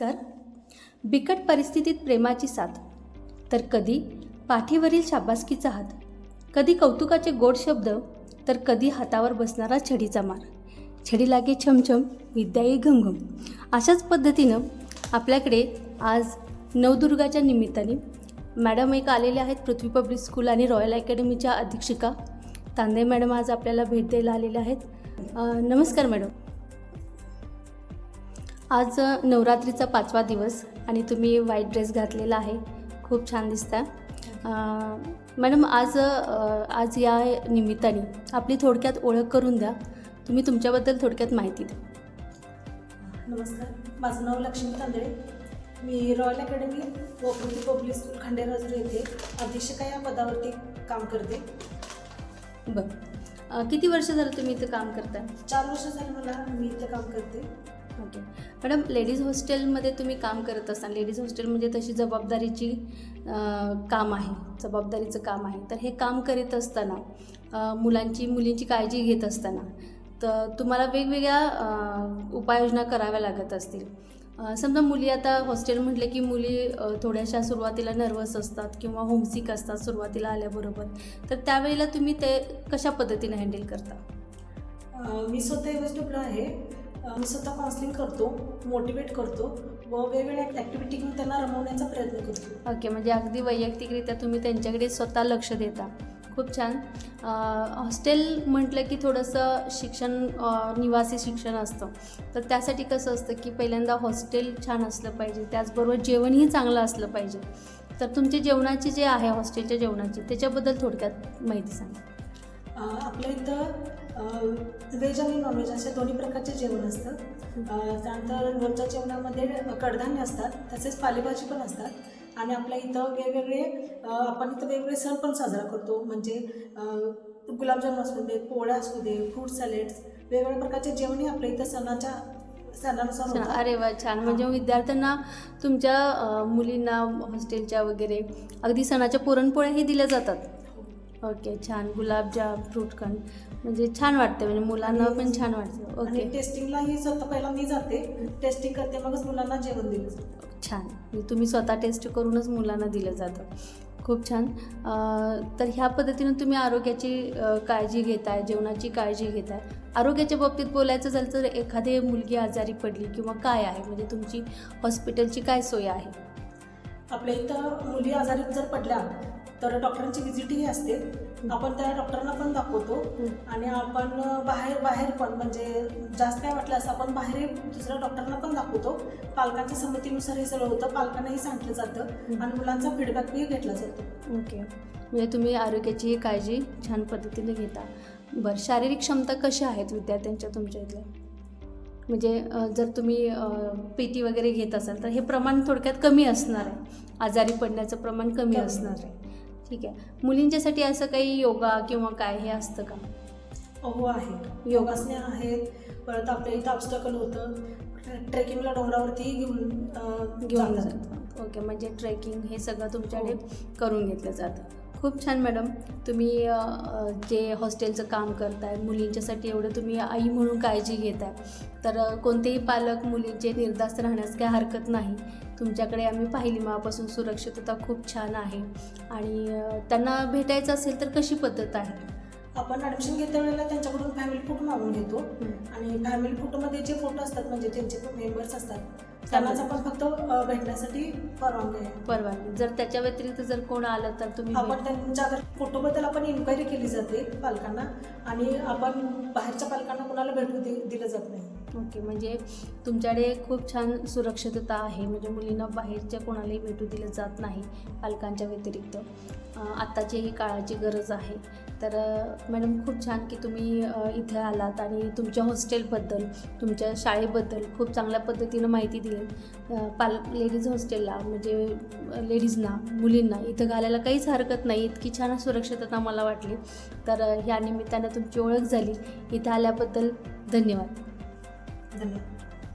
नमस्कार बिकट परिस्थितीत प्रेमाची साथ. तर कधी पाठीवरील शाबासकीचा हात. कधी कौतुकाचे गोड शब्द. तर कधी हातावर बसणारा छडीचा मार. छडी लागे छमछम विद्या येई घमघम. अशाच पद्धतीनं आपल्याकडे आज नवदुर्गाच्या निमित्ताने मॅडम एक आलेले आहेत पृथ्वी पब्लिक स्कूल आणि रॉयल अकॅडमीच्या अधीक्षिका. तांदे मॅडम आज आपल्याला भेट द्यायला आलेल्या आहेत. नमस्कार मॅडम. आज नवरात्रीचा पाचवा दिवस आणि तुम्ही व्हाईट ड्रेस घातलेला आहे. खूप छान दिसता मॅडम आज आज या निमित्ताने आपली थोडक्यात ओळख करून द्या. तुम्ही तुमच्याबद्दल थोडक्यात माहिती द्या. नमस्कार. माझं नाव लक्ष्मी तांदळे. मी royal academy Prithvi public school Khanderajur येथे अधीक्षका या पदावरती काम करते. बरं. किती वर्ष झालं तुम्ही इथं काम करताय? चार वर्ष झाली मला मी इथं काम करते. ओके. मॅडम लेडीज हॉस्टेलमध्ये तुम्ही काम करत असताना लेडीज हॉस्टेल म्हणजे तशी जबाबदारीची काम आहे जबाबदारीचं काम आहे. तर हे काम करीत असताना मुलांची मुलींची काळजी घेत असताना तर तुम्हाला वेगवेगळ्या उपाययोजना कराव्या लागत असतील. समजा मुली आता हॉस्टेल म्हटले की मुली थोड्याशा सुरुवातीला नर्वस असतात किंवा होमसिक असतात सुरुवातीला आल्याबरोबर तर त्यावेळेला तुम्ही ते कशा पद्धतीने हँडल करता? मी स्वतः आहे मी स्वतः काउन्सिलिंग करतो मोटिवेट करतो व वेगवेगळ्या ॲक्टिव्हिटी घेऊन त्यांना रमवण्याचा प्रयत्न करतो. ओके म्हणजे अगदी वैयक्तिकरित्या तुम्ही त्यांच्याकडे स्वतः लक्ष देता. खूप छान. हॉस्टेल म्हटलं की थोडंसं शिक्षण निवासी शिक्षण असतं. तर त्यासाठी कसं असतं की पहिल्यांदा हॉस्टेल छान असलं पाहिजे त्याचबरोबर जेवणही चांगलं असलं पाहिजे. तर तुमचे जेवणाची जे आहे हॉस्टेलच्या जेवणाची त्याच्याबद्दल थोडक्यात माहिती सांगा. आपल्या इथं व्हेज आणि नॉनव्हेज अशा दोन्ही प्रकारचे जेवण असतं. त्यानंतर रोजच्या जेवणामध्ये कडधान्य असतात तसेच पालेभाजी पण असतात. आणि आपल्या इथं वेगवेगळे आपण इथं वेगवेगळे सण पण साजरा करतो. म्हणजे अं, गुलाबजामुन असू दे पोळ्या असू दे फ्रूट सॅलेड्स वेगवेगळ्या प्रकारचे जेवणही आपल्या इथं सणाच्या अरे वा छान. म्हणजे विद्यार्थ्यांना तुमच्या मुलींना हॉस्टेलच्या वगैरे अगदी सणाच्या पुरणपोळ्याही दिल्या जातात. ओके छान. गुलाबजाम फ्रूटखंड म्हणजे छान वाटते म्हणजे मुलांना पण छान वाटतं. ओके. टेस्टिंगलाही स्वतः पहिला मी जाते. टेस्टिंग करते मगच मुलांना जेवण दिलं जातं. छान. म्हणजे तुम्ही स्वतः टेस्ट करूनच मुलांना दिलं जातं. खूप छान. तर ह्या पद्धतीनं तुम्ही आरोग्याची काळजी घेताय जेवणाची काळजी घेताय. आरोग्याच्या बाबतीत बोलायचं झालं तर एखादी मुलगी आजारी पडली किंवा काय आहे म्हणजे तुमची हॉस्पिटलची काय सोय आहे? आपल्या इथं मुली आजारी जर पडल्या तर डॉक्टरांची व्हिजिटही असते. आपण त्या डॉक्टरांना पण दाखवतो. आणि आपण बाहेर बाहेर पण म्हणजे जास्त काय वाटलं असं आपण बाहेर दुसऱ्या डॉक्टरांना पण दाखवतो. पालकांच्या संमतीनुसार हे सगळं होतं. पालकांनाही सांगितलं जातं. आणि मुलांचा फीडबॅकही घेतला जातो. ओके. म्हणजे तुम्ही आरोग्याची काळजी छान पद्धतीने घेता. बरं शारीरिक क्षमता कशा आहेत विद्यार्थ्यांच्या तुमच्या इथल्या? म्हणजे जर तुम्ही पी टी वगैरे घेत असाल तर हे प्रमाण थोडक्यात कमी असणार आहे. आजारी पडण्याचं प्रमाण कमी. असणार आहे. ठीक आहे. मुलींच्यासाठी असं काही योगा किंवा काय हे असतं का? हो आहे. योगासने आहेत. परत आपल्या इथं ऑब्स्टकल होतं. ट्रेकिंगला डोंगरावरती घेऊन घेऊन जातात. जातात. ओके म्हणजे ट्रेकिंग हे सगळं तुमच्याकडे करून घेतलं जातं. खूप छान मॅडम. तुम्ही जे हॉस्टेलचं काम करताय मुलींच्यासाठी एवढं तुम्ही आई म्हणून काळजी घेताय. तर कोणतेही पालक मुलींचे निर्धास्त राहण्यास काही हरकत नाही तुमच्याकडे आम्ही पाहिली. मापासून सुरक्षितता खूप छान आहे. आणि त्यांना भेटायचं असेल तर कशी पद्धत आहे? आपण ॲडमिशन घेत्या वेळेला त्यांच्याकडून फॅमिली फोटो मागून घेतो. आणि फॅमिली फोटोमध्ये जे फोटो असतात म्हणजे ज्यांचे मेंबर्स असतात त्यांनाच आपण फक्त भेटण्यासाठी परवानगी आहे. परवानगी. जर त्याच्या व्यतिरिक्त जर कोण आलं तर तुम्ही आपण त्यांच्या फोटोबद्दल आपण इन्क्वायरी केली जाते पालकांना आणि आपण बाहेरच्या पालकांना कोणाला भेटू दे दिलं जात नाही. ओके म्हणजे तुमच्याकडे खूप छान सुरक्षितता आहे म्हणजे मुलींना बाहेरच्या कोणालाही भेटू दिलं जात नाही पालकांच्या व्यतिरिक्त. आत्ताची ही काळाची गरज आहे. तर मॅडम खूप छान की तुम्ही इथे आलात आणि तुमच्या हॉस्टेलबद्दल तुमच्या शाळेबद्दल खूप चांगल्या पद्धतीनं माहिती दिली. पाल लेडीज हॉस्टेलला म्हणजे लेडीजना मुलींना इथं घालायला काहीच हरकत नाही इतकी छान सुरक्षितता मला वाटली. तर या ह्या निमित्तानं तुमची ओळख झाली. इथं आल्याबद्दल धन्यवाद. धन्यवाद